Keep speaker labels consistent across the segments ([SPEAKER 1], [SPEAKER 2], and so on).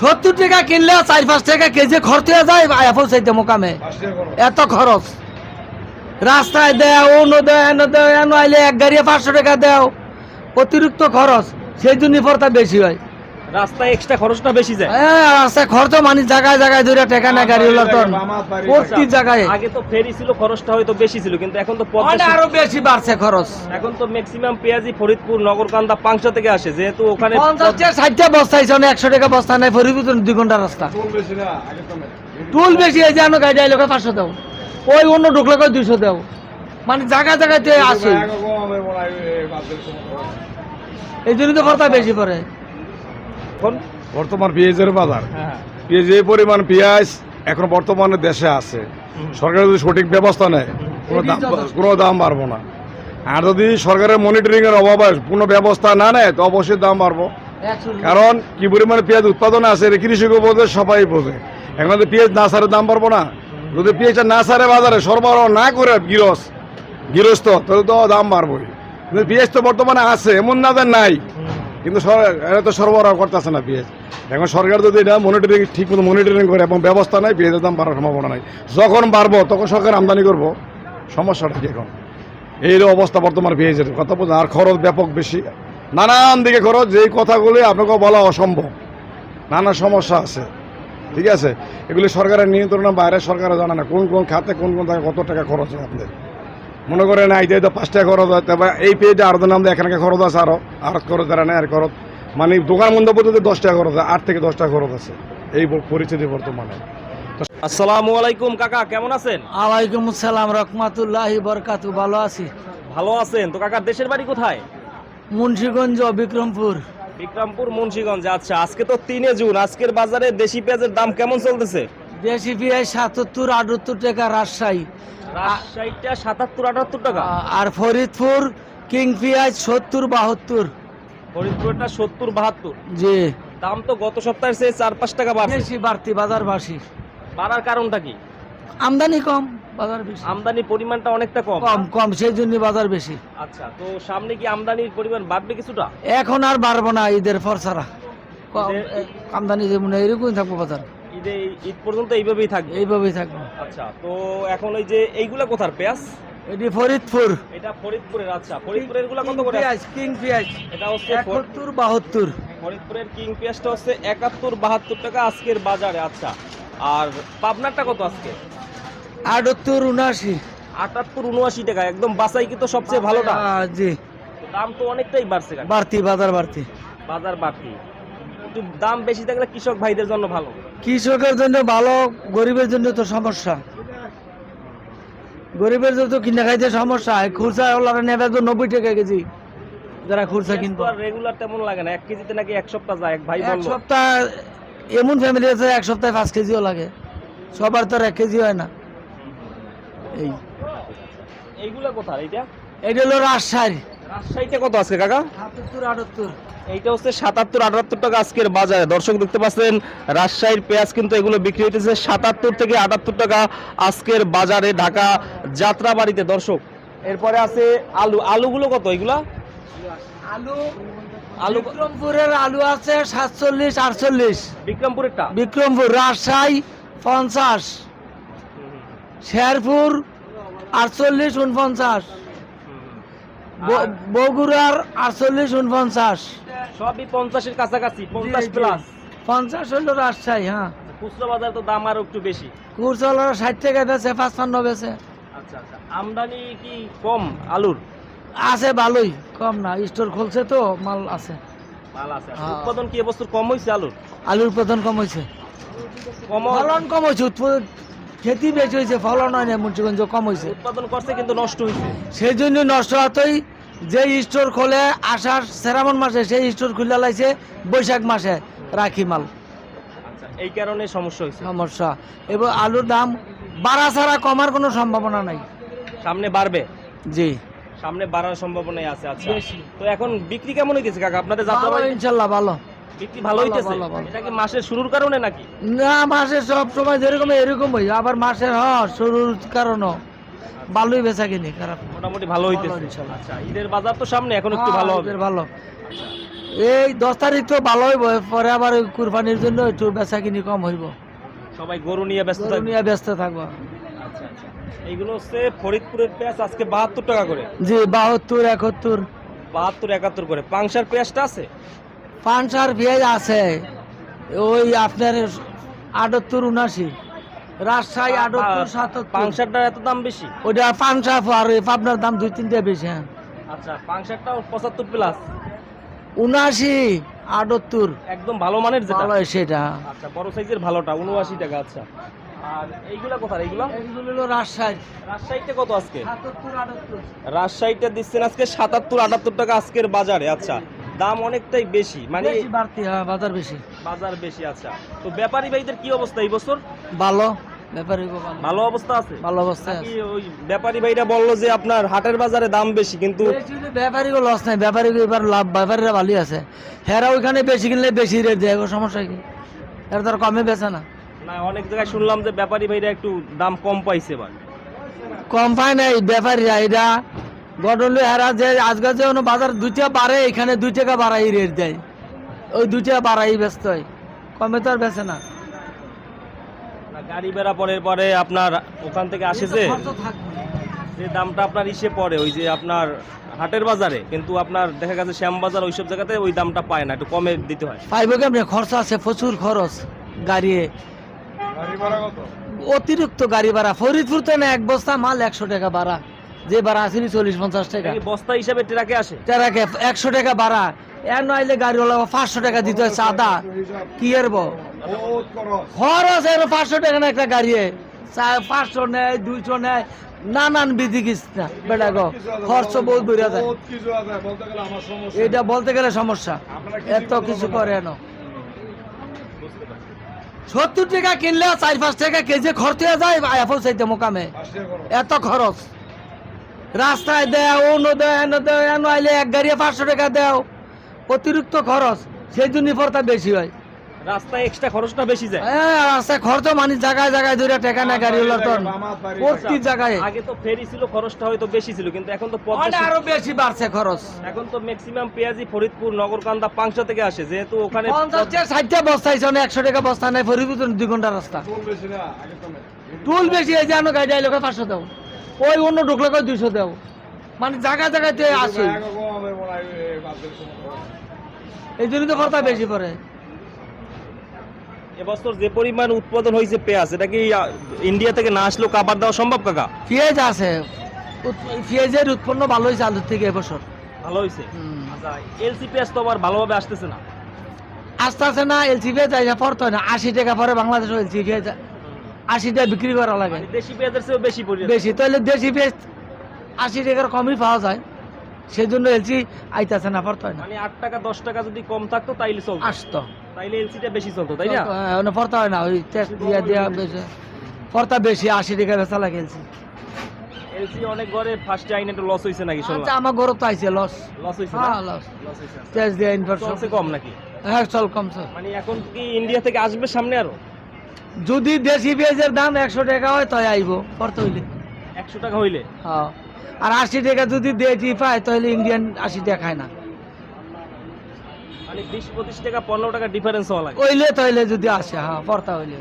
[SPEAKER 1] সত্তর টাকা কিনলে চার পাঁচ টাকা কেজি খরচ হয়ে যায় আইফোন চাইতে মোকামে। এত খরচ। রাস্তায় দেও অন্য দেয় এন দেও এন আইলে এক গাড়ি পাঁচশো টাকা দেও। অতিরিক্ত খরচ সেই জন্য বেশি হয়।
[SPEAKER 2] রাস্তায় এক্সট্রা খরচটা বেশি যায়।
[SPEAKER 1] হ্যাঁ রাস্তায় খরচ মানে জায়গায় জায়গায় ধরে টেকা না গাড়ি হলো তো প্রতি জায়গায়।
[SPEAKER 2] আগে তো ফেরি ছিল খরচটা হয়তো বেশি ছিল কিন্তু এখন তো
[SPEAKER 1] আরও বেশি বাড়ছে খরচ।
[SPEAKER 2] এখন তো ম্যাক্সিমাম পেঁয়াজি ফরিদপুর নগরকান্দা পাংশা থেকে আসে যেহেতু ওখানে
[SPEAKER 1] পঞ্চাশ ষাটটা বস্তা অনেক একশো টাকা বস্তা নাই ফরিদপুর দুই ঘণ্টা রাস্তা। টুল বেশি হয়েছে আনো গাড়ি আইলো পাঁচশো দাও। ওই অন্য ঢুকলে কয় দুইশো দাও। মানে জায়গা জায়গাতে আসে। এই জন্য তো খরচা বেশি পড়ে।
[SPEAKER 2] এখন
[SPEAKER 3] বর্তমান পেঁয়াজের বাজার।
[SPEAKER 2] হ্যাঁ
[SPEAKER 3] যে পরিমাণ পেঁয়াজ এখন বর্তমানে দেশে আছে। সরকার যদি সঠিক ব্যবস্থা নেয় কোনো দাম কোনো দাম বাড়বো না। আর যদি সরকারের মনিটরিং এর অভাব হয় কোনো ব্যবস্থা না নেয় তো অবশ্যই দাম বাড়বো। কারণ কি পরিমাণে পেঁয়াজ উৎপাদন আছে এটা কৃষকও বোঝে সবাই বোঝে। এখন যদি পেঁয়াজ না সারে দাম বাড়বো না। যদি পেঁয়াজটা না সারে বাজারে সরবরাহ না করে গৃহস্থ গৃহস্থ তাহলে তো দাম বাড়বই। কিন্তু পেঁয়াজ তো বর্তমানে আছে এমন না যে নাই। কিন্তু এরা তো সরবরাহ করতেছে না পেঁয়াজ। এখন সরকার যদি এটা মনিটরিং ঠিক মতো মনিটরিং করে এবং ব্যবস্থা নাই পেঁয়াজের দাম বাড়ার সম্ভাবনা নাই। যখন বাড়বো, তখন সরকার আমদানি করব। সমস্যাটা কি এখন? এই অবস্থা বর্তমান পেঁয়াজের কথা বলছেন আর খরচ ব্যাপক বেশি। নানান দিকে খরচ, যেই কথাগুলি আপনাকে বলা অসম্ভব। নানা সমস্যা আছে। ঠিক আছে? এগুলি সরকারের নিয়ন্ত্রণের বাইরে সরকারে জানে না কোন কোন খাতে কোন কোন জায়গায় কত টাকা খরচ হয় আপনাদের। মনে করেন এই যে পাঁচ টাকা খরচ হয় তবে এই পেজে আরও নাম এখানে খরচ আছে আরও আর খরচ নেই আর খরচ। মানে দোকান বন্ধ পর্যন্ত দশ টাকা খরচ আছে আট থেকে দশ টাকা খরচ আছে এই পরিস্থিতি বর্তমানে।
[SPEAKER 2] আসসালামু আলাইকুম কাকা কেমন আছেন?
[SPEAKER 1] আলাইকুম আসসালাম রহমাতুল্লাহ বরকাতু ভালো আছি।
[SPEAKER 2] ভালো আছেন। তো কাকার দেশের বাড়ি কোথায়?
[SPEAKER 1] মুন্সিগঞ্জ বিক্রমপুর।
[SPEAKER 2] বিক্রমপুর মুন্সিগঞ্জে আচ্ছা আজকে তো তিনে জুন আজকের বাজারে দেশি পেঁয়াজের দাম কেমন চলতেছে?
[SPEAKER 1] দেশি পেঁয়াজ সাতাত্তর আটাত্তর টাকা রাজশাহী।
[SPEAKER 2] রাজশাহীটা সাতাত্তর আটাত্তর টাকা?
[SPEAKER 1] আর ফরিদপুর কিং পেঁয়াজ সত্তর বাহাত্তর।
[SPEAKER 2] ফরিদপুরটা সত্তর বাহাত্তর?
[SPEAKER 1] জি।
[SPEAKER 2] দাম তো গত সপ্তাহের চেয়ে চার পাঁচ টাকা
[SPEAKER 1] বেশি বাড়তি বাজার বাসি
[SPEAKER 2] বাড়ার কারণটা কি?
[SPEAKER 1] আমদানি কম বাজার বেশি
[SPEAKER 2] আমদানির পরিমাণটা অনেকটা কম
[SPEAKER 1] কম কম সেই জন্য বাজার বেশি
[SPEAKER 2] আচ্ছা তো সামনে কি আমদানির পরিমাণ বাড়বে কিছুটা?
[SPEAKER 1] এখন আর বাড়বো না ঈদের পর ছাড়া আমদানি যেমন এরকমই থাকব বাজার।
[SPEAKER 2] ঈদে ঈদ পর্যন্ত এইভাবেই থাকবে?
[SPEAKER 1] এইভাবেই থাকব।
[SPEAKER 2] আচ্ছা তো এখন ওই যে এইগুলা কোথার পেঁয়াজ?
[SPEAKER 1] এটি ফরিদপুর।
[SPEAKER 2] এটা ফরিদপুরের আচ্ছা ফরিদপুরেরগুলা কত করে?
[SPEAKER 1] পেঁয়াজ কিং পেঁয়াজ।
[SPEAKER 2] এটা হচ্ছে
[SPEAKER 1] একাত্তর বাহাত্তর।
[SPEAKER 2] ফরিদপুরের কিং পেঁয়াজটা হচ্ছে একাত্তর বাহাত্তর টাকা আজকের বাজারে আচ্ছা। আর পাবনারটা কত আজকে?
[SPEAKER 1] আটাত্তর উনআশি।
[SPEAKER 2] আটাত্তর উনআশি টাকা একদম বাসাই কিন্তু সবচেয়ে ভালোটা?
[SPEAKER 1] আ, জি।
[SPEAKER 2] দাম তো অনেকটাই বাড়ছে
[SPEAKER 1] বাড়তি বাজার বাড়তি।
[SPEAKER 2] বাজার বাড়তি। একটু দাম বেশি থাকলে কৃষক ভাইদের জন্য ভালো।
[SPEAKER 1] কৃষকের জন্য ভালো গরিবের জন্য তো সমস্যা। গরিবের জন্য তো কিনে খাইতে সমস্যা। খুরসা ওলারা নেবে তো নব্বই টাকা কেজি। যারা খুরসা
[SPEAKER 2] রেগুলার তেমন লাগে না। এক কেজিতে নাকি এক সপ্তাহ যায় এক ভাই
[SPEAKER 1] এক সপ্তাহ এমন ফ্যামিলি আছে এক সপ্তাহে পাঁচ কেজিও লাগে। সবার তো আর এক কেজি হয় না। এই।
[SPEAKER 2] এইগুলা কোথায়?
[SPEAKER 1] এটা হলো রাজশাহী।
[SPEAKER 2] রাজশাহীতে কত আছে কাকা?
[SPEAKER 1] সাতাত্তর আটাত্তর।
[SPEAKER 2] এইটা হচ্ছে সাতাত্তর আটাত্তর টাকা আজকের বাজারে। দর্শক দেখতে পাচ্ছেন রাজশাহীর পেঁয়াজ কিন্তু এগুলো বিক্রি হইতেছে সাতাত্তর থেকে আটাত্তর টাকা আজকের বাজারে ঢাকা যাত্রাবাড়িতে। দর্শক এরপরে আছে আলু। আলুগুলো কত এগুলা?
[SPEAKER 1] আলু
[SPEAKER 2] আলু
[SPEAKER 1] বিক্রমপুরের আলু আছে সাতচল্লিশ আটচল্লিশ।
[SPEAKER 2] বিক্রমপুরেরটা?
[SPEAKER 1] বিক্রমপুর রাজশাহী পঞ্চাশ। শেরপুর আটচল্লিশ উনপঞ্চাশ। বগুড়ার আটচল্লিশ উনপঞ্চাশ।
[SPEAKER 2] সবই পঞ্চাশের কাছাকাছি পঞ্চাশ। প্লাস
[SPEAKER 1] পঞ্চাশ হলো রাজশাহী হ্যাঁ।
[SPEAKER 2] খুচরা বাজার তো দাম আরও একটু বেশি।
[SPEAKER 1] কুরচলার ষাট টাকা বেছে পাঁচপান্ন বেছে
[SPEAKER 2] আচ্ছা আচ্ছা। আমদানি কি কম আলুর?
[SPEAKER 1] আছে ভালোই কম না। স্টোর খুলছে তো মাল আছে।
[SPEAKER 2] মাল আছে।
[SPEAKER 1] হ্যাঁ।
[SPEAKER 2] উৎপাদন কি এবছর কম হয়েছে আলুর?
[SPEAKER 1] আলুর উৎপাদন কম হয়েছে
[SPEAKER 2] কম
[SPEAKER 1] ফলন কম হয়েছে উৎপাদন খেতি বেশি হয়েছে ফলন হয় না মুন্সিগঞ্জ কম হয়েছে।
[SPEAKER 2] উৎপাদন করছে কিন্তু নষ্ট হয়েছে।
[SPEAKER 1] সেই জন্য নষ্ট হতই যে স্টোর খোলে আষাঢ় শ্রাবণ মাসে সেই স্টোর খুলে লাইছে বৈশাখ মাসে রাখি মাল।
[SPEAKER 2] আচ্ছা এই কারণে সমস্যা হয়েছে।
[SPEAKER 1] সমস্যা। এবার আলুর দাম বাড়া ছাড়া কমার কোনো সম্ভাবনা নাই।
[SPEAKER 2] সামনে বাড়বে?
[SPEAKER 1] জি।
[SPEAKER 2] সামনে বাড়ার সম্ভাবনাই আছে আচ্ছা। তো এখন বিক্রি কেমন হইতেছে কাকা? আপনাদের যাত্রাবাড়ি
[SPEAKER 1] ইনশাল্লাহ ভালো।
[SPEAKER 2] বিক্রি ভালো
[SPEAKER 1] ভালো,
[SPEAKER 2] হইতেছে?
[SPEAKER 1] ভালো, ভালো।
[SPEAKER 2] এটা কি মাসের শুরুর কারণে নাকি?
[SPEAKER 1] না মাসের সব সময় যেরকম এরকম হই আবার মাসের হ শুরুর কারণও। ভালোই বেচা কিনি খারাপ
[SPEAKER 2] মোটামুটি ভালো হইতেছে। আচ্ছা ঈদের বাজার তো সামনে এখন একটু ভালো হবে।
[SPEAKER 1] ভালো। এই দশ তারিখ তো ভালো হইব পরে আবার ওই কুরবানির জন্য একটু বেচা কিনি কম হইব।
[SPEAKER 2] সবাই গরু নিয়ে ব্যস্ত
[SPEAKER 1] নিয়ে ব্যস্ত থাকব।
[SPEAKER 2] আচ্ছা আচ্ছা। এইগুলো হচ্ছে ফরিদপুরের পেঁয়াজ আজকে বাহাত্তর টাকা করে।
[SPEAKER 1] জি বাহাত্তর একাত্তর।
[SPEAKER 2] বাহাত্তর একাত্তর করে। পাংশার পেঁয়াজটা আছে?
[SPEAKER 1] পাঁচশার পেঁয়াজ আছে। ওই আপনার আটাত্তর উনাশি রাজশাহী আটাত্তর সাতাত্তর।
[SPEAKER 2] পাংশারটার এত দাম বেশি?
[SPEAKER 1] ওটা পাঁচশা আর পাবনার দাম দুই তিনটে বেশি হ্যাঁ।
[SPEAKER 2] আচ্ছা পাংশারটাও পঁচাত্তর প্লাস
[SPEAKER 1] উনাশি আটাত্তর।
[SPEAKER 2] একদম ভালো মানের যেটা।
[SPEAKER 1] ভালো সেটা।
[SPEAKER 2] আচ্ছা বড় সাইজের ভালোটা উনআশি টাকা আচ্ছা। আর এইগুলা কোথায় এইগুলা
[SPEAKER 1] এগুলো? হলো রাজশাহী।
[SPEAKER 2] রাজশাহীতে কত আজকে?
[SPEAKER 1] সাতাত্তর আটাত্তর।
[SPEAKER 2] রাজশাহীতে দিচ্ছেন আজকে সাতাত্তর আটাত্তর টাকা আজকের বাজারে আচ্ছা। দাম অনেকটাই বেশি মানে
[SPEAKER 1] বাড়তি হ্যাঁ বাজার বেশি।
[SPEAKER 2] বাজার বেশি আচ্ছা। তো ব্যাপারী ভাইদের কি অবস্থা এই বছর?
[SPEAKER 1] ভালো ব্যাপারী ভালো।
[SPEAKER 2] অবস্থা আছে?
[SPEAKER 1] ভালো আছে।
[SPEAKER 2] ওই ব্যাপারী ভাইরা বলল যে আপনার হাটের বাজারে দাম বেশি কিন্তু
[SPEAKER 1] ব্যাপারীকে লস নাই ব্যাপারীকে এবার লাভ ব্যাপারীরা ভালোই আছে। হেরা ওইখানে বেশি কিনলে বেশি রেট দেয় সমস্যা কি? এর তার কমে বেচে না।
[SPEAKER 2] না অনেক জায়গায় শুনলাম যে ব্যাপারী ভাইরা একটু দাম কম পাইছে এবার।
[SPEAKER 1] কম পায় নাই ব্যাপারীরা এটা গডলে হেরা যে আজকাল যে কোনো বাজার দুইটা বাড়ে এখানে দুই টাকা বাড়াই রেট দেয়। ওই দুই দুইটা বাড়াই ব্যস্ত হয়। কমে তো আর বেচে না।
[SPEAKER 2] না, গাড়ি বেড়া পরের পরে আপনার ওখান থেকে আসে যে যে দামটা আপনার ইসে পড়ে ওই যে আপনার হাটের বাজারে কিন্তু আপনার দেখা গেছে শ্যামবাজার ওইসব জায়গাতে ওই দামটা পায় না একটু কমে দিতে হয়।
[SPEAKER 1] পাইব কেমনে? খরচ আছে প্রচুর খরচ গাড়ি।
[SPEAKER 3] গাড়ি ভাড়া
[SPEAKER 1] অতিরিক্ত গাড়ি ভাড়া। ফরিদপুর তো না এক বস্তা মাল একশো টাকা ভাড়া। যে ভাড়া আসেনি চল্লিশ পঞ্চাশ টাকা।
[SPEAKER 2] এটা বস্তা হিসাবে ট্রাকে আসে?
[SPEAKER 1] টাকা একশো টাকা ভাড়া। এর নইলে গাড়িওয়ালা পাঁচশো টাকা দিতে হয় চাঁদা। কি এরব?
[SPEAKER 3] খরচ।
[SPEAKER 1] খরচ এর পাঁচশো টাকা না একটা গাড়ি পাঁচশো নেয় দুইশো নেয় নানান বিধি না বেটা গো খরচ বহুত বেড়ে যায়।
[SPEAKER 3] বহুত কিছু আছে বলতে গেলে সমস্যা।
[SPEAKER 1] এটা বলতে গেলে সমস্যা। এত কিছু করে না। সত্তর টাকা কিনলে চার পাঁচ টাকা কেজি খরচ হয়ে যায় এখন চাইতে মোকামে। এত খরচ। রাস্তায় দেয় অন্য দেয় এনে দেয় এন আইলে এক গাড়ি পাঁচশো টাকা দেও। অতিরিক্ত খরচ সেই জন্য ফরতা বেশি হয়।
[SPEAKER 2] রাস্তায় এক্সট্রা খরচটা বেশি যায়?
[SPEAKER 1] হ্যাঁ রাস্তায় খরচ মানে জায়গায় জায়গায় ধরে টাকা না গাড়ি হলো তো প্রতি জায়গায়।
[SPEAKER 2] আগে তো ফেরি ছিল খরচটা হয়তো বেশি ছিল কিন্তু এখন তো পদ্মা
[SPEAKER 1] অনেক
[SPEAKER 2] সেতু-
[SPEAKER 1] আরও বেশি বাড়ছে খরচ।
[SPEAKER 2] এখন তো ম্যাক্সিমাম পেঁয়াজি ফরিদপুর নগরকান্দা পাংশা থেকে আসে যেহেতু ওখানে
[SPEAKER 1] বস্তা হয়েছে একশো টাকা বস্তা নেই ফরিদপুর তো দুই ঘণ্টা রাস্তা।
[SPEAKER 3] টোল বেশি না, আগে তো না।
[SPEAKER 1] টুল বেশি এই জানো গাড়ি আইলে পাঁচশো দাও। ওই অন্য ঢুকলে কয় দুইশো দাও। মানে জায়গা জায়গাতে
[SPEAKER 3] হয়, এই
[SPEAKER 1] জন্য তো খরচা বেশি পড়ে।
[SPEAKER 2] এবছর যে পরিমাণ উৎপাদন হয়েছে পেঁয়াজ এটা কি ইন্ডিয়া থেকে না আসলেও কাবার দেওয়া সম্ভব কাকা?
[SPEAKER 1] পেঁয়াজ আছে। পেঁয়াজের উৎপন্ন ভালো হয়েছে আলুর থেকে এবছর।
[SPEAKER 2] ভালো হয়েছে। আচ্ছা এলসি পেঁয়াজ তো আবার ভালোভাবে আসতেছে না।
[SPEAKER 1] আস্তে আস্তে না এলসি পেঁয়াজ পড়তে হয় না। আশি টাকা পরে বাংলাদেশ এলসি পেঁয়াজ আশি টাকা বিক্রি করা লাগে।
[SPEAKER 2] মানে দেশি পেঁয়াজের চেয়েও বেশি
[SPEAKER 1] বেশি তাহলে দেশি পেঁয়াজ আশি টাকার কমই পাওয়া যায়। সেই জন্য এলসি আইতাছে না হয় না।
[SPEAKER 2] মানে আট টাকা দশ টাকা যদি কম থাকতো তাইলে চলতো।
[SPEAKER 1] আসতো।
[SPEAKER 2] তাইলে এলসিটা বেশি চলতো তাই না?
[SPEAKER 1] না পড়তে হয় না ওই টেস্ট দিয়ে দেওয়া বেশি। পড়তা বেশি আশি টাকা বেচা লাগে এলসি।
[SPEAKER 2] এলসি অনেক ঘরে ফার্স্টে আইনে একটু লস হয়েছে নাকি
[SPEAKER 1] আচ্ছা আমার গরু তো আইছে লস
[SPEAKER 2] লস হয়েছে
[SPEAKER 1] হ্যাঁ লস
[SPEAKER 2] লস হয়েছে
[SPEAKER 1] টেস্ট দিয়ে ইনফেকশন
[SPEAKER 2] চলছে কম নাকি?
[SPEAKER 1] হ্যাঁ চল কমছে
[SPEAKER 2] মানে এখন কি ইন্ডিয়া থেকে আসবে সামনে আরও?
[SPEAKER 1] যদি দেশি পেঁয়াজের দাম একশো টাকা হয় তাই আইব। পড়তে হইলে।
[SPEAKER 2] একশো টাকা হইলে?
[SPEAKER 1] হ্যাঁ। আর আশি টাকা যদি দেশি পায় তাহলে ইন্ডিয়ান আশি টাকা খায় না।
[SPEAKER 2] মানে বিশ পঁচিশ টাকা পনেরো টাকা ডিফারেন্স হওয়া লাগে।
[SPEAKER 1] ওইলে তাইলে যদি আসে হ্যাঁ পড়তা হইলে।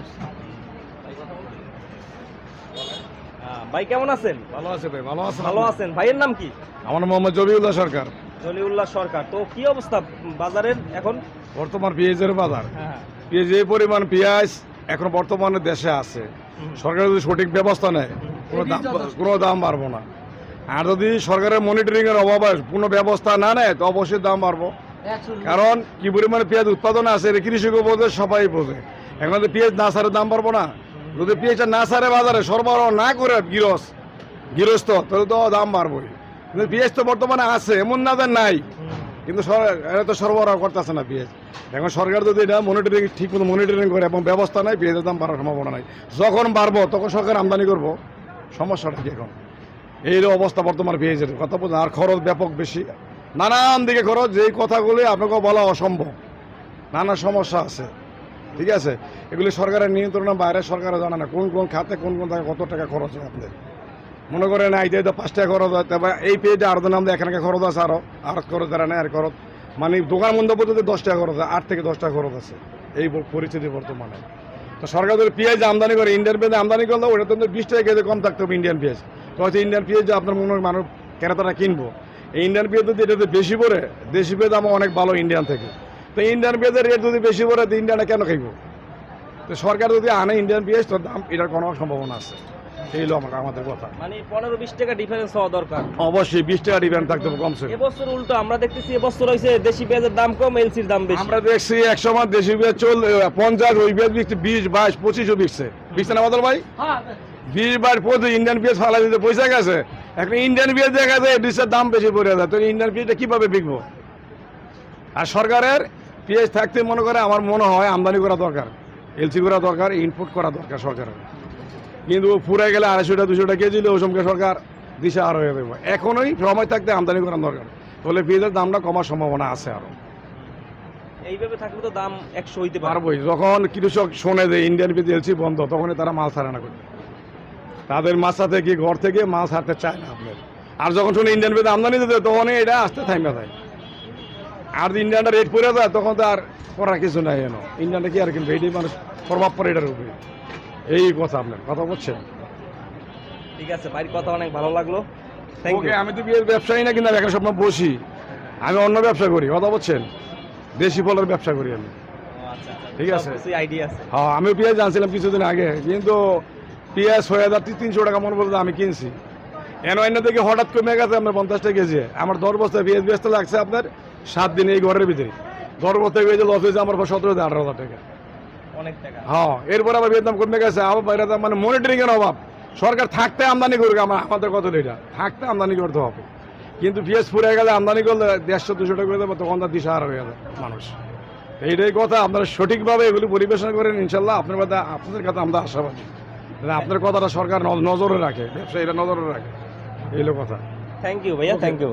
[SPEAKER 2] হ্যাঁ, ভাই কেমন আছেন?
[SPEAKER 3] ভালো আছে ভাই ভালো আছে
[SPEAKER 2] ভালো আছেন। ভাইয়ের নাম কি?
[SPEAKER 3] আমার নাম মোহাম্মদ জবিউল্লাহ সরকার।
[SPEAKER 2] জলিউল্লাহ সরকার। তো কি অবস্থা বাজারের এখন?
[SPEAKER 3] বর্তমান পেঁয়াজের বাজার।
[SPEAKER 2] হ্যাঁ
[SPEAKER 3] পেঁয়াজ এই পরিমাণ পেঁয়াজ এখন বর্তমানে দেশে আছে। সরকার যদি সঠিক ব্যবস্থা নেয় কোনো দাম কোনো দাম বাড়বো না। আর যদি সরকারের মনিটরিং এর অভাব কোনো ব্যবস্থা না নেয় তো অবশ্যই দাম বাড়বো। কারণ কি পরিমাণে পেঁয়াজ উৎপাদন আছে এটা কৃষকও বোঝে সবাই বোঝে। এখন যদি পেঁয়াজ না সারে দাম বাড়বো না যদি পেঁয়াজটা না সারে বাজারে সরবরাহ না করে গিরস গৃহস্থ তাহলে তো দাম বাড়বই। কিন্তু পেঁয়াজ তো বর্তমানে আছে এমন না যে নাই। কিন্তু এরা তো সরবরাহ করতেছে না পেঁয়াজ। এখন সরকার যদি এটা মনিটরিং ঠিক মতো মনিটরিং করে এবং ব্যবস্থা নাই পেঁয়াজের দাম বাড়ার সম্ভাবনা নাই। যখন বাড়বো, তখন সরকার আমদানি করব। সমস্যাটা কি এখন? এই অবস্থা বর্তমান পেঁয়াজের কথা বলছেন, আর খরচ ব্যাপক বেশি। নানান দিকে খরচ, যেই কথাগুলি আপনাকে বলা অসম্ভব। নানা সমস্যা আছে। ঠিক আছে? এগুলি সরকারের নিয়ন্ত্রণের বাইরে সরকারে জানে না কোন কোন খাতে কোন কোন জায়গায় কত টাকা খরচ হয় আপনাদের। মনে করেন আইতে তো পাঁচ টাকা খরচ হয় তবে এই পেয়েটা আরও নাম এখানে খরচ আছে আরও, আর খরচ দ্বারা নেই আর খরচ। মানে দোকান বন্ধ পর্যন্ত দশ টাকা খরচ আট থেকে দশ টাকা খরচ আছে, এই পরিস্থিতি বর্তমানে। তো সরকার যদি পেঁয়াজ আমদানি করে ইন্ডিয়ান পেঁয়াজ আমদানি করলে ওটা তো বিশ টাকা কেজি কম থাকতে হবে ইন্ডিয়ান পেঁয়াজ। তো হয়তো ইন্ডিয়ান পেঁয়াজ আপনার মনে মানুষ ক্রেতারা কিনবো। এই ইন্ডিয়ান পেঁয়াজ যদি এটাতে বেশি পড়ে, দেশি পেঁয়াজ আমার অনেক ভালো ইন্ডিয়ান থেকে। তো ইন্ডিয়ান পেঁয়াজের রেট যদি বেশি পড়ে, তো ইন্ডিয়ানটা কেন খাইব? তো সরকার যদি আনে ইন্ডিয়ান পেঁয়াজ, তো দাম এটার কোনো সম্ভাবনা আছে। এই হলো আমার আমাদের কথা।
[SPEAKER 2] মানে পনেরো বিশ টাকা ডিফারেন্স হওয়া দরকার।
[SPEAKER 3] অবশ্যই বিশ টাকা ডিফারেন্ট থাকতে হবে কমসে
[SPEAKER 2] এবছর উল্টো আমরা দেখতেছি এবছর হয়েছে দেশি পেঁয়াজের দাম কম এলসির দাম বেশি।
[SPEAKER 3] আমরা দেখছি এক সময় দেশি পেঁয়াজ চল পঞ্চাশ ওই পেঁয়াজ বিকছে বিশ বাইশ পঁচিশও বিকছে। বিকছে না বদল ভাই? বিশ বাইশ পঁচিশ ইন্ডিয়ান পেঁয়াজ ফালা দিতে পয়সা গেছে। এখন ইন্ডিয়ান পেঁয়াজ দেখা যায় ডিসের দাম বেশি পড়ে যায়। তো ইন্ডিয়ান পেঁয়াজটা কীভাবে বিকবো? আর সরকারের পেঁয়াজ থাকতে মনে করে আমার মনে হয় আমদানি করা দরকার। এলসি করা দরকার ইনপুট করা দরকার সরকারের। কিন্তু পুরে গেলে আড়াইশোটা দুশোটা কেজি দিলে সঙ্গে সরকার দিশা আর হয়ে দেবো। এখনই সময় থাকতে আমদানি করার দরকার। তাহলে পেঁয়াজের দামটা কমার সম্ভাবনা আছে আরও।
[SPEAKER 2] এইভাবে থাকলে তো দাম একশো হইতে পারবে
[SPEAKER 3] পারবই। যখন কৃষক শোনে যে ইন্ডিয়ান পেঁয়াজ এলসি বন্ধ তখনই তারা মাছ ছাড়ে না করে তাদের মাছা থেকে ঘর থেকে মাছ হারতে চায় না আপনার? আর যখন শুনে ইন্ডিয়ান পেঁয়াজ আমদানি দিতে তখনই এটা আসতে থাইমে যায় আর যদি ইন্ডিয়ানটা রেট পড়ে যায় তখন তো আর করার কিছু নাই এনো। ইন্ডিয়ানটা কি আর কিনবে? এইটাই মানুষ প্রভাব পড়ে এটার উপরে। এই কথা আপনার কথা বলছেন?
[SPEAKER 2] ঠিক আছে ভাইয়ের কথা অনেক ভালো লাগল।
[SPEAKER 3] ওকে আমি তো বিয়ের ব্যবসায়ী না কিন্তু একটা সময় বসি। আমি অন্য ব্যবসা করি কথা বলছেন? দেশি ফলের ব্যবসা করি আমি। ঠিক আছে।
[SPEAKER 2] আইডিয়া আছে।
[SPEAKER 3] হ্যাঁ আমি পেঁয়াজ আনছিলাম কিছুদিন আগে কিন্তু পেঁয়াজ ছয় হাজার তিনশো টাকা মনে বলতে আমি কিনছি। এন অন্য থেকে হঠাৎ কমে গেছে আপনার পঞ্চাশ টাকা কেজি। আমার দশ বস্তা পেঁয়াজ বেচতে লাগছে আপনার সাত দিন এই ঘরের ভিতরে। দশ বস্তা পেঁয়াজ লস হয়েছে আমার সতেরো হাজার আঠারো হাজার টাকা। হ্যাঁ এরপর আবার ভিয়েতনাম কমে গেছে। আবার মানে মনিটরিং এর অভাব। সরকার থাকতে আমদানি করবে আমার আমাদের কত এটা। থাকতে আমদানি করতে হবে। কিন্তু পেঁয়াজ ফুরে গেলে আমদানি করলে দেড়শো দুশো টাকা করে দেবো তখন তার দিশা আর হয়ে যাবে মানুষ। এইটাই কথা আপনারা সঠিকভাবে এগুলি পরিবেশন করেন ইনশাল্লাহ আপনার কথা আপনাদের কাছে আমরা আশাবাদী। আপনার কথাটা সরকার নজরে রাখে ব্যবসায়ীরা নজরে রাখে। এই হলো কথা।
[SPEAKER 2] থ্যাংক ইউ ভাইয়া থ্যাংক ইউ।